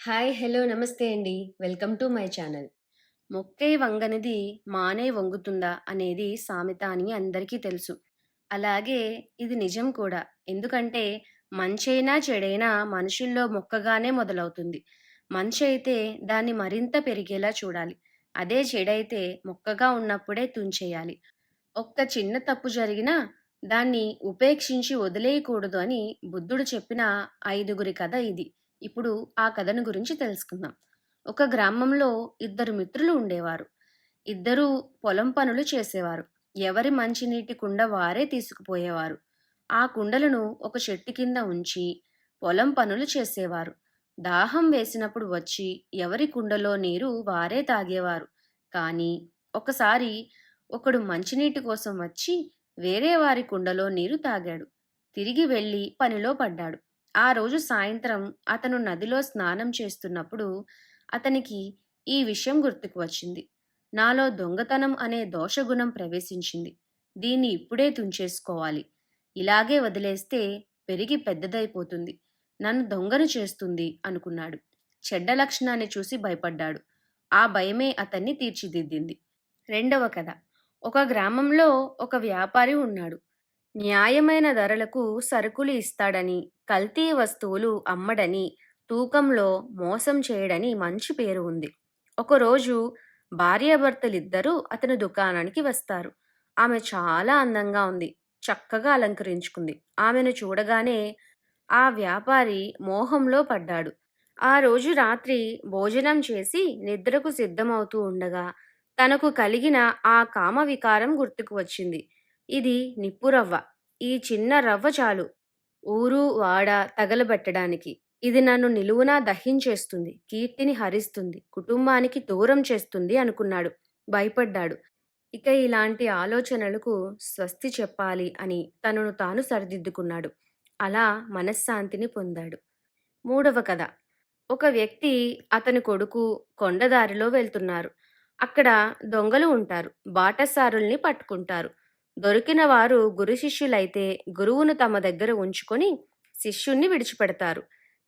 Hi! Hello! నమస్తే అండి. Welcome to my channel. "మొక్కై వంగనిది మానే వంగుతుందా" అనేది సామెత అని అందరికీ తెలుసు. అలాగే ఇది నిజం కూడా. ఎందుకంటే మంచైనా, చెడైనా మనుషుల్లో మొక్కగానే మొదలవుతుంది. మంచి అయితే దాన్ని మరింత పెరిగేలా చూడాలి. అదే చెడైతే మొక్కగా ఉన్నప్పుడే తుంచేయాలి. ఒక్క చిన్న తప్పు జరిగినా దాన్ని ఉపేక్షించి వదిలేయకూడదు అని బుద్ధుడు చెప్పిన ఐదుగురి కథ ఇది. ఇప్పుడు ఆ కథను గురించి తెలుసుకుందాం. ఒక గ్రామంలో ఇద్దరు మిత్రులు ఉండేవారు. ఇద్దరూ పొలం పనులు చేసేవారు. ఎవరి మంచినీటి కుండ వారే తీసుకుపోయేవారు. ఆ కుండలను ఒక చెట్టు కింద ఉంచి పొలం పనులు చేసేవారు. దాహం వేసినప్పుడు వచ్చి ఎవరి కుండలో నీరు వారే తాగేవారు. కానీ ఒకసారి ఒకడు మంచినీటి కోసం వచ్చి వేరే వారి కుండలో నీరు తాగాడు. తిరిగి వెళ్ళి పనిలో పడ్డాడు. ఆ రోజు సాయంత్రం అతను నదిలో స్నానం చేస్తున్నప్పుడు అతనికి ఈ విషయం గుర్తుకు వచ్చింది. నాలో దొంగతనం అనే దోషగుణం ప్రవేశించింది. దీన్ని ఇప్పుడే తుంచేసుకోవాలి. ఇలాగే వదిలేస్తే పెరిగి పెద్దదైపోతుంది. నన్ను దొంగను చేస్తుంది అనుకున్నాడు. చెడ్డ లక్షణాన్ని చూసి భయపడ్డాడు. ఆ భయమే అతన్ని తీర్చిదిద్దింది. రెండవ కథ. ఒక గ్రామంలో ఒక వ్యాపారి ఉన్నాడు. న్యాయమైన ధరలకు సరుకులు ఇస్తాడని, కల్తీ వస్తువులు అమ్మడని, తూకంలో మోసం చేయడని మంచి పేరు ఉంది. ఒకరోజు భార్యాభర్తలిద్దరూ అతని దుకాణానికి వస్తారు. ఆమె చాలా అందంగా ఉంది. చక్కగా అలంకరించుకుంది. ఆమెను చూడగానే ఆ వ్యాపారి మోహంలో పడ్డాడు. ఆ రోజు రాత్రి భోజనం చేసి నిద్రకు సిద్ధమవుతూ ఉండగా తనకు కలిగిన ఆ కామ వికారం గుర్తుకు వచ్చింది. ఇది నిప్పురవ్వ. ఈ చిన్న రవ్వ చాలు ఊరు వాడ తగలబెట్టడానికి. ఇది నన్ను నిలువునా దహించేస్తుంది. కీర్తిని హరిస్తుంది. కుటుంబానికి దూరం చేస్తుంది అనుకున్నాడు. భయపడ్డాడు. ఇక ఇలాంటి ఆలోచనలకు స్వస్తి చెప్పాలి అని తనను తాను సరిదిద్దుకున్నాడు. అలా మనశ్శాంతిని పొందాడు. మూడవ కథ. ఒక వ్యక్తి, అతని కొడుకు కొండదారిలో వెళ్తున్నారు. అక్కడ దొంగలు ఉంటారు. బాటసారుల్ని పట్టుకుంటారు. దొరికిన వారు గురు శిష్యులైతే గురువును తమ దగ్గర ఉంచుకొని శిష్యుణ్ణి విడిచిపెడతారు.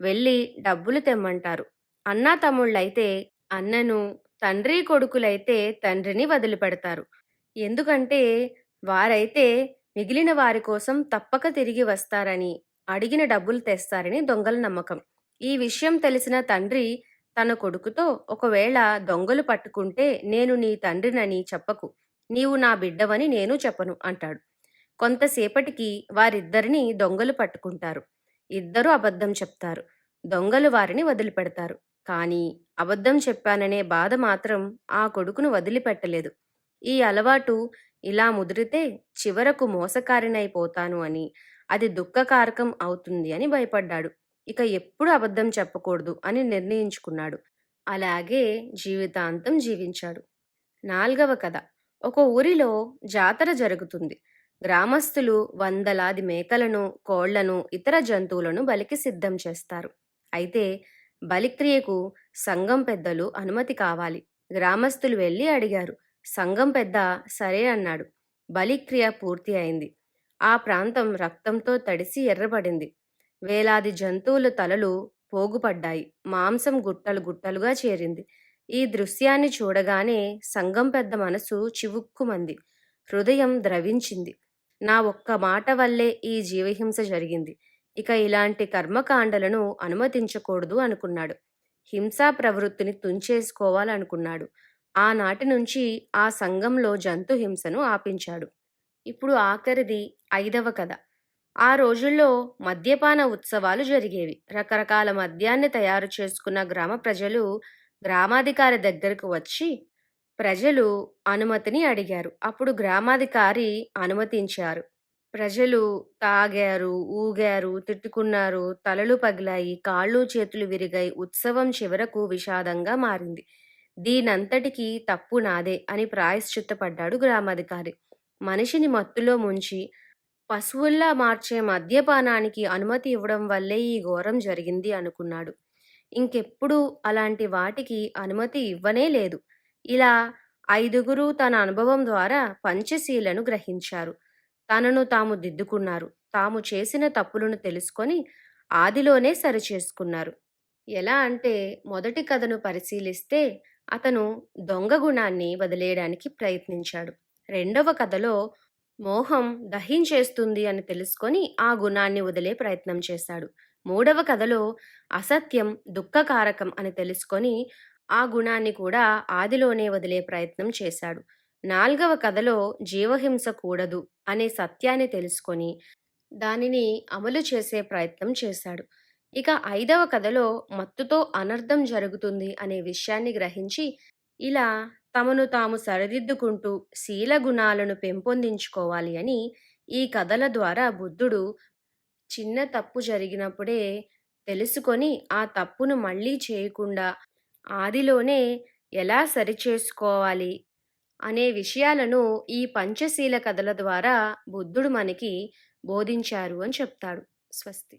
వెళ్ళి డబ్బులు తెమ్మంటారు. అన్నా తమ్ముళ్ళైతే అన్నను, తండ్రి కొడుకులైతే తండ్రిని వదిలిపెడతారు. ఎందుకంటే వారైతే మిగిలిన వారి కోసం తప్పక తిరిగి వస్తారని, అడిగిన డబ్బులు తెస్తారని దొంగల నమ్మకం. ఈ విషయం తెలిసిన తండ్రి తన కొడుకుతో ఒకవేళ దొంగలు పట్టుకుంటే నేను నీ తండ్రినని చెప్పకు. నీవు నా బిడ్డవని నేను చెప్పను అంటాడు. కొంతసేపటికి వారిద్దరిని దొంగలు పట్టుకుంటారు. ఇద్దరూ అబద్ధం చెప్తారు. దొంగలు వారిని వదిలిపెడతారు. కానీ అబద్ధం చెప్పాననే బాధ మాత్రం ఆ కొడుకును వదిలిపెట్టలేదు. ఈ అలవాటు ఇలా ముదిరితే చివరకు మోసకారినైపోతాను అని, అది దుఃఖకారకం అవుతుంది అని భయపడ్డాడు. ఇక ఎప్పుడు అబద్ధం చెప్పకూడదు అని నిర్ణయించుకున్నాడు. అలాగే జీవితాంతం జీవించాడు. నాల్గవ కథ. ఒక ఊరిలో జాతర జరుగుతుంది. గ్రామస్తులు వందలాది మేకలను, కోళ్ళను, ఇతర జంతువులను బలికి సిద్ధం చేస్తారు. అయితే బలిక్రియకు సంఘం పెద్దలు అనుమతి కావాలి. గ్రామస్తులు వెళ్ళి అడిగారు. సంఘం పెద్ద సరే అన్నాడు. బలిక్రియ పూర్తి అయింది. ఆ ప్రాంతం రక్తంతో తడిసి ఎర్రబడింది. వేలాది జంతువుల తలలు పోగుపడ్డాయి. మాంసం గుట్టలు గుట్టలుగా చేరింది. ఈ దృశ్యాన్ని చూడగానే సంఘం పెద్ద మనసు చివుక్కుమంది. హృదయం ద్రవించింది. నా ఒక్క మాట వల్లే ఈ జీవహింస జరిగింది. ఇక ఇలాంటి కర్మకాండలను అనుమతించకూడదు అనుకున్నాడు. హింసా ప్రవృత్తిని తుంచేసుకోవాలనుకున్నాడు. ఆనాటి నుంచి ఆ సంఘంలో జంతు హింసను ఆపించాడు. ఇప్పుడు ఆఖరిది ఐదవ కథ. ఆ రోజుల్లో మద్యపాన ఉత్సవాలు జరిగేవి. రకరకాల మద్యాన్ని తయారు చేసుకున్న గ్రామ ప్రజలు గ్రామాధికారి దగ్గరకు వచ్చి ప్రజలు అనుమతిని అడిగారు. అప్పుడు గ్రామాధికారి అనుమతించారు. ప్రజలు తాగారు, ఊగారు, తిట్టుకున్నారు, తలలు పగిలాయి, కాళ్ళు చేతులు విరిగాయి. ఉత్సవం చివరకు విషాదంగా మారింది. దీనంతటికీ తప్పు నాదే అని ప్రాయశ్చిత్తపడ్డాడు గ్రామాధికారి. మనిషిని మత్తులో ముంచి పశువుల్లా మార్చే మద్యపానానికి అనుమతి ఇవ్వడం వల్లే ఈ ఘోరం జరిగింది అనుకున్నాడు. ఇంకెప్పుడూ అలాంటి వాటికి అనుమతి ఇవ్వనే లేదు. ఇలా ఐదుగురు తన అనుభవం ద్వారా పంచశీలను గ్రహించారు. తనను తాము దిద్దుకున్నారు. తాము చేసిన తప్పులను తెలుసుకొని ఆదిలోనే సరిచేసుకున్నారు. ఎలా అంటే మొదటి కథను పరిశీలిస్తే అతను దొంగ గుణాన్ని వదిలేయడానికి ప్రయత్నించాడు రెండవ కథలో మోహం దహించేస్తుంది అని తెలుసుకొని ఆ గుణాన్ని వదిలే ప్రయత్నం చేశాడు మూడవ కథలో అసత్యం దుఃఖకారకం అని తెలుసుకొని ఆ గుణాన్ని కూడా ఆదిలోనే వదిలే ప్రయత్నం చేశాడు. నాలుగవ కథలో జీవహింస కూడదు అనే సత్యాన్ని తెలుసుకొని దానిని అమలు చేసే ప్రయత్నం చేశాడు. ఇక ఐదవ కథలో మత్తుతో అనర్థం జరుగుతుంది అనే విషయాన్ని గ్రహించి ఇలా తమను తాము సరిదిద్దుకుంటూ శీల గుణాలను పెంపొందించుకోవాలి అని ఈ కథల ద్వారా బుద్ధుడు చిన్న తప్పు జరిగినప్పుడే తెలుసుకొని ఆ తప్పును మళ్ళీ చేయకుండా ఆదిలోనే ఎలా సరిచేసుకోవాలి అనే విషయాలను ఈ పంచశీల కథల ద్వారా బుద్ధుడు మనకి బోధించారు అని చెప్తాడు. స్వస్తి.